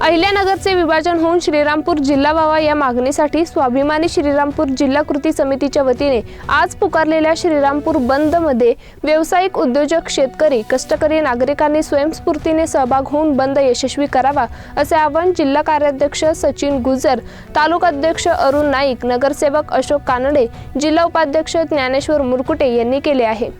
अहिल्यानगरचे विभाजन होऊन श्रीरामपूर जिल्हा व्हावा या मागणीसाठी स्वाभिमानी श्रीरामपूर जिल्हा कृती समितीच्या वतीने आज पुकारलेल्या श्रीरामपूर बंदमध्ये व्यावसायिक उद्योजक शेतकरी कष्टकरी नागरिकांनी स्वयंस्फूर्तीने सहभाग होऊन बंद यशस्वी करावा असे आवाहन जिल्हा कार्याध्यक्ष सचिन गुजर तालुकाध्यक्ष अरुण नाईक नगरसेवक अशोक कानडे जिल्हा उपाध्यक्ष ज्ञानेश्वर मुरकुटे यांनी केले आहे.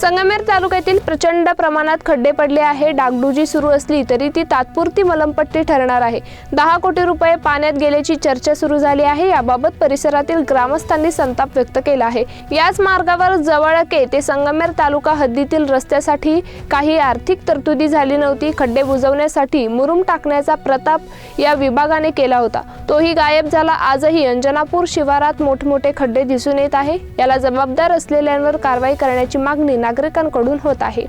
संगमेर तालुक्यातील प्रचंड प्रमाणात खड्डे पडले आहे. डागडुजी सुरू असली तरी ती तात्पुरती मलमपट्टी ठरणार आहे. दहा कोटी रुपये पाण्यात गेल्याची चर्चा सुरू झाली आहे. याबाबत परिसरातील ग्रामस्थांनी संताप व्यक्त केला आहे. याच मार्गावर जवळके ते संगमेर तालुका हद्दीतील रस्त्यासाठी काही आर्थिक तरतुदी झाली नव्हती. खड्डे बुजवण्यासाठी मुरुम टाकण्याचा प्रताप या विभागाने केला होता. तोही गायब झाला. आजही अंजनापूर शिवारात मोठमोठे खड्डे दिसून येत आहे. याला जबाबदार असलेल्यांवर कारवाई करण्याची मागणी नागरिकांकडून होत आहे.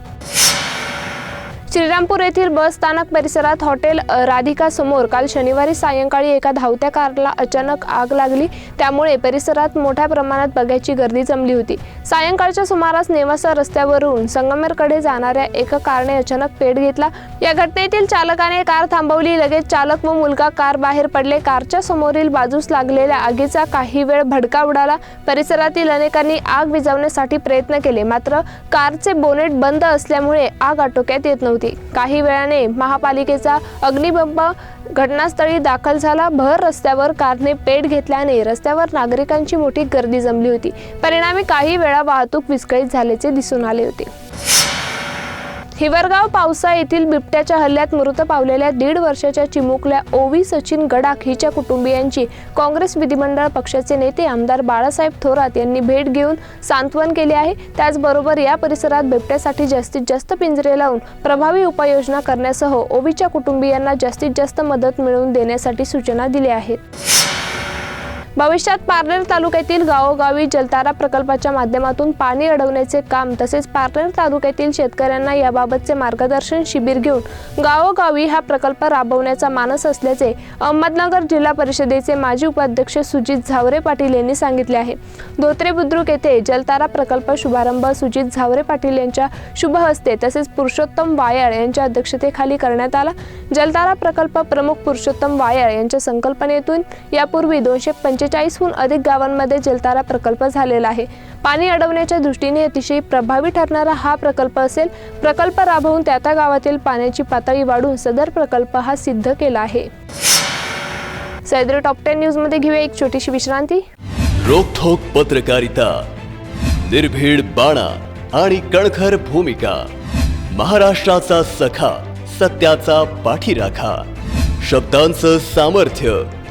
श्रीरामपूर येथील बस स्थानक परिसरात हॉटेल राधिका समोर काल शनिवारी सायंकाळी एका धावत्या कारला अचानक आग लागली. त्यामुळे परिसरात मोठ्या प्रमाणात बघ्याची गर्दी जमली होती. सायंकाळच्या सुमारास नेवासा रस्त्यावरून संगमेरकडे जाणाऱ्या एका कारने अचानक पेट घेतला. या घटनेतील चालकाने कार थांबवली. लगेच चालक व मुलगा कार बाहेर पडले. कारच्या समोरील बाजूस लागलेल्या आगीचा काही वेळ भडका उडाला. परिसरातील अनेकांनी आग विझवण्यासाठी प्रयत्न केले. मात्र कारचे बोनेट बंद असल्यामुळे आग आटोक्यात येत नव्हती. काही वेळाने महापालिकेचा अग्निबंब घटनास्थळी दाखल झाला. भर रस्त्यावर कारने पेट घेतल्याने रस्त्यावर नागरिकांची मोठी गर्दी जमली होती. परिणामी काही वेळा वाहतूक विस्कळीत झाल्याचे दिसून आले होते. हिवरगाव पावसा येथील बिबट्याच्या हल्ल्यात मृत पावलेल्या दीड वर्षाच्या चिमुकल्या ओवी सचिन गडाख हिच्या कुटुंबियांची काँग्रेस विधिमंडळ पक्षाचे नेते आमदार बाळासाहेब थोरात यांनी भेट घेऊन सांत्वन केले आहे. त्याचबरोबर या परिसरात बिबट्यासाठी जास्तीत जास्त पिंजरे लावून प्रभावी उपाययोजना करण्यासह ओवीच्या कुटुंबियांना जास्तीत जास्त मदत मिळवून देण्यासाठी सूचना दिल्या आहेत. भविष्यात पारनेर तालुक्यातील गावोगावी जलतारा प्रकल्पाच्या माध्यमातून पाणी अडवण्याचे काम तसेच पारनेर तालुक्यातील शेतकऱ्यांना याबाबतचे मार्गदर्शन शिबिर घेऊन गावोगावी हा प्रकल्प राबवण्याचा मानस असल्याचे अहमदनगर जिल्हा परिषदेचे माजी उपाध्यक्ष सुजित झावरे पाटील यांनी सांगितले आहे. धोत्रे बुद्रुक येथे जलतारा प्रकल्प शुभारंभ सुजित झावरे पाटील यांच्या शुभ हस्ते तसेच पुरुषोत्तम वायाळ यांच्या अध्यक्षतेखाली करण्यात आला. जलतारा प्रकल्प प्रमुख पुरुषोत्तम वायाळ यांच्या संकल्पनेतून यापूर्वी दोनशे पंचेचाळीसहून अधिक गावांमध्ये जलतारा प्रकल्प झालेला आहे. पाणी अडवण्याच्या दृष्टीने अतिशय प्रभावी ठरणारा हा प्रकल्प असेल प्रकल्प राबवून त्या त्या गावातील पाण्याची पातळी वाढून सदर प्रकल्प हा सिद्ध केला आहे. सैद्र टॉप टेन न्यूजमध्ये घेऊया एक छोटीशी विश्रांती. रोखोक पत्रकारिता निर्भीड बाणा आणि कणखर भूमिका महाराष्ट्राचा सखा सत्याचा पाठीराखा शब्दांचं सामर्थ्य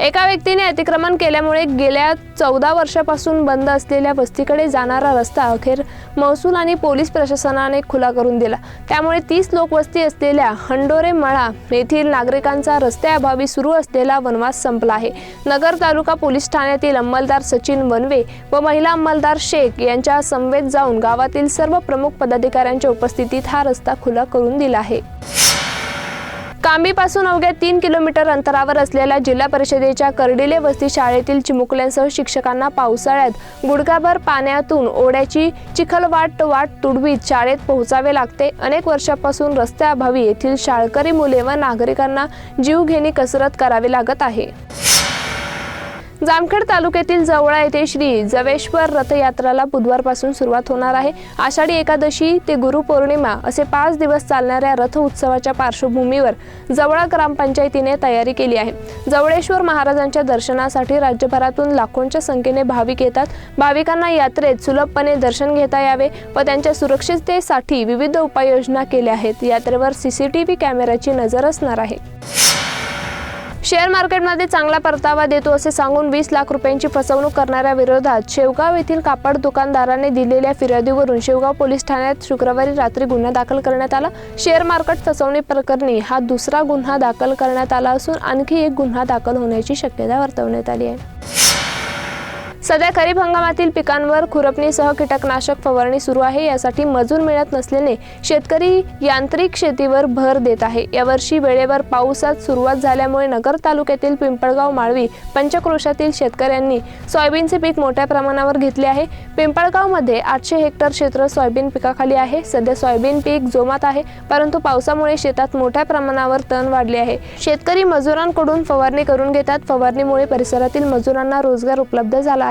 एका व्यक्तीने अतिक्रमण केल्यामुळे गेल्या चौदा वर्षापासून बंद असलेल्या वस्तीकडे जाणारा रस्ता अखेर महसूल आणि पोलीस प्रशासनाने खुला करून दिला. त्यामुळे तीस लोकवस्ती असलेल्या हंडोरे मळा येथील नागरिकांचा रस्त्याअभावी सुरू असलेला वनवास संपला आहे. नगर तालुका पोलीस ठाण्यातील अंमलदार सचिन वनवे व महिला अंमलदार शेख यांच्या समवेत जाऊन गावातील सर्व प्रमुख पदाधिकाऱ्यांच्या उपस्थितीत हा रस्ता खुला करून दिला आहे. कांबीपासून अवघ्या तीन किलोमीटर अंतरावर असलेल्या जिल्हा परिषदेच्या कर्डिले वस्ती शाळेतील चिमुकल्यांसह शिक्षकांना पावसाळ्यात गुडघाभर पाण्यातून ओढ्याची चिखलवाट वाट तुडवीत शाळेत पोहोचावे लागते. अनेक वर्षापासून रस्त्याअभावी येथील शाळकरी मुले व नागरिकांना जीवघेणी कसरत करावी लागत आहे. जामखेड तालुक्यातील जवळा येथे श्री जवेश्वर रथयात्राला बुधवारपासून सुरुवात होणार आहे. आषाढी एकादशी ते गुरुपौर्णिमा असे पाच दिवस चालणाऱ्या रथ उत्सवाच्या पार्श्वभूमीवर जवळा ग्रामपंचायतीने तयारी केली आहे. जवळेश्वर महाराजांच्या दर्शनासाठी राज्यभरातून लाखोंच्या संख्येने भाविक येतात. भाविकांना यात्रेत सुलभपणे दर्शन घेता यावे व त्यांच्या सुरक्षिततेसाठी विविध उपाययोजना केल्या आहेत. यात्रेवर सीसीटीव्ही कॅमेऱ्याची नजर असणार आहे. शेअर मार्केटमध्ये चांगला परतावा देतो असे सांगून वीस लाख रुपयांची फसवणूक करणाऱ्या विरोधात शेवगाव येथील कापड दुकानदाराने दिलेल्या फिर्यादीवरून शेवगाव पोलीस ठाण्यात शुक्रवारी रात्री गुन्हा दाखल करण्यात आला. शेअर मार्केट फसवणी प्रकरणी हा दुसरा गुन्हा दाखल करण्यात आला असून आणखी एक गुन्हा दाखल होण्याची शक्यता वर्तवण्यात आली आहे. सध्या खरीप हंगामातील पिकांवर खुरपणीसह कीटकनाशक फवारणी सुरू आहे. यासाठी मजूर मिळत नसल्याने शेतकरी यांत्रिक शेतीवर भर देत आहे. यावर्षी वेळेवर पावसात सुरुवात झाल्यामुळे नगर तालुक्यातील पिंपळगाव माळवी पंचक्रोशातील शेतकऱ्यांनी सोयाबीनचे पीक मोठ्या प्रमाणावर घेतले आहे. पिंपळगावमध्ये आठशे हेक्टर क्षेत्र सोयाबीन पिकाखाली आहे. सध्या सोयाबीन पीक जोमात आहे परंतु पावसामुळे शेतात मोठ्या प्रमाणावर तण वाढले आहे. शेतकरी मजुरांकडून फवारणी करून घेतात. फवारणीमुळे परिसरातील मजुरांना रोजगार उपलब्ध झाला आहे.